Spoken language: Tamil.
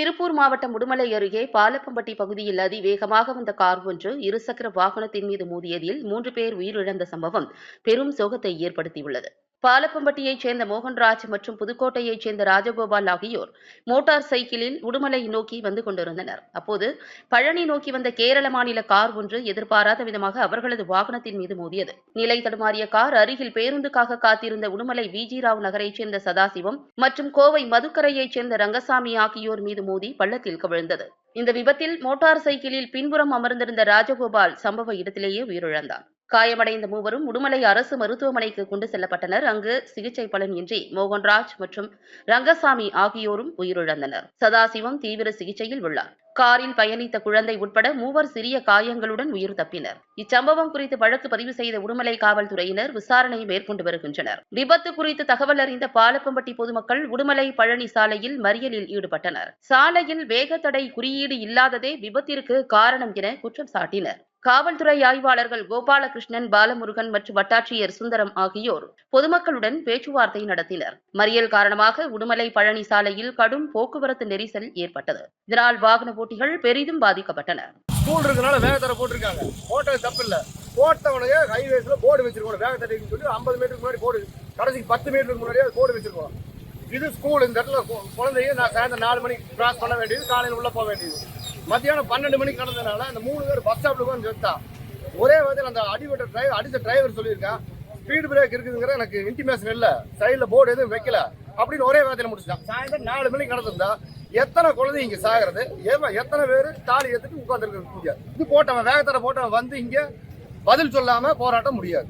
திருப்பூர் மாவட்டம் உடுமலை அருகே பாலப்பம்பட்டி பகுதியில் அதிவேகமாக வந்த கார் ஒன்று இருசக்கர வாகனத்தின் மீது மோதியதில் மூன்று பேர் உயிரிழந்த சம்பவம் பெரும் சோகத்தை ஏற்படுத்தியுள்ளது. பாலப்பம்பட்டியைச் சேர்ந்த மோகன்ராஜ் மற்றும் புதுக்கோட்டையைச் சேர்ந்த ராஜகோபால் ஆகியோர் மோட்டார் சைக்கிளில் உடுமலை நோக்கி வந்து கொண்டிருந்தனர். அப்போது பழனி நோக்கி வந்த கேரள மாநில கார் ஒன்று எதிர்பாராத விதமாக அவர்களது வாகனத்தின் மீது மோதியது. நிலை தடுமாறிய கார் அருகில் பேருந்துக்காக காத்திருந்த உடுமலை விஜி ராவ் நகரைச் சேர்ந்த சதாசிவம் மற்றும் கோவை மதுக்கரையைச் சேர்ந்த ரங்கசாமி ஆகியோர் மீது மோதி பள்ளத்தில் கவிழ்ந்தது. இந்த விபத்தில் மோட்டார் சைக்கிளில் பின்புறம் அமர்ந்திருந்த ராஜகோபால் சம்பவ இடத்திலேயே உயிரிழந்தார் காயமடைந்த மூவரும் உடுமலை அரசு மருத்துவமனைக்கு கொண்டு செல்லப்பட்டனர். அங்கு சிகிச்சை பலன் இன்றி மோகன்ராஜ் மற்றும் ரங்கசாமி ஆகியோரும் உயிரிழந்தனர். சதாசிவம் தீவிர சிகிச்சையில் உள்ளார். காரில் பயணித்த குழந்தை உட்பட மூவர் சிறிய காயங்களுடன் உயிர் தப்பினர். இச்சம்பவம் குறித்து வழக்கு பதிவு செய்த உடுமலை காவல்துறையினர் விசாரணை மேற்கொண்டு வருகின்றனர். விபத்து குறித்து தகவல் அறிந்த பாலப்பம்பட்டி பொதுமக்கள் உடுமலை பழனி சாலையில் மறியலில் ஈடுபட்டனர். சாலையில் வேகத்தடை குறியீடு இல்லாததே விபத்திற்கு காரணம் என குற்றம் சாட்டினர். காவல்துறை ஆய்வாளர்கள் கோபாலகிருஷ்ணன் பாலமுருகன் மற்றும் வட்டாட்சியர் சுந்தரம் ஆகியோர் பொதுமக்களுடன் பேச்சுவார்த்தை நடத்தினர். மறியல் காரணமாக உடுமலை பழனி சாலையில் கடும் போக்குவரத்து நெரிசல் ஏற்பட்டது. இதனால் வாகன போட்டிகள் பெரிதும் பாதிக்கப்பட்டன. ஸ்கூல் இருக்கனால வேகத்தடை போட்டிருக்காங்க. போட்டது தப்பு இல்ல போட்டவனையே ஹைவேஸ்ல போர்டு வச்சிருக்கணும். வேகத்தடைன்னு சொல்லி ஐம்பது மீட்டருக்கு முன்னாடி போர்டு கடைசிக்கு பத்து மீட்டருக்கு முன்னாடியே போர்டு வச்சிருக்கோம் இது ஸ்கூல் இந்த இடத்துல குழந்தைய நான் சாயந்தரம் நாலு மணிக்கு கிராஸ் பண்ண வேண்டியது. காலையில் உள்ள போக வேண்டியது. மத்தியானம் பன்னெண்டு மணிக்கு நடந்ததுனால அந்த மூணு பேர் பஸ் ஸ்டாப்ல வந்து செத்தா ஒரே விதத்தில் அந்த அடிபட்ட டிரைவர் அடித்த டிரைவர் சொல்லியிருக்கான் ஸ்பீடு பிரேக் இருக்குதுங்கிற எனக்கு இன்டிமேஷன் இல்லை. சைடில் போர்டு எதுவும் வைக்கல. அப்படின்னு ஒரே வேதையில முடிச்சிட்டான் சாயந்தரம் நாலு மணிக்கு நடந்திருந்தா எத்தனை குழந்தை இங்கே சாகிறது? ஏமா எத்தனை பேர் தாலி எடுத்துட்டு உட்காந்துருக்கு இது போட்டவன் வேகத்தடை போட்டவன் வந்து இங்கே பதில் சொல்லாமல் போராட்டம் முடியாது.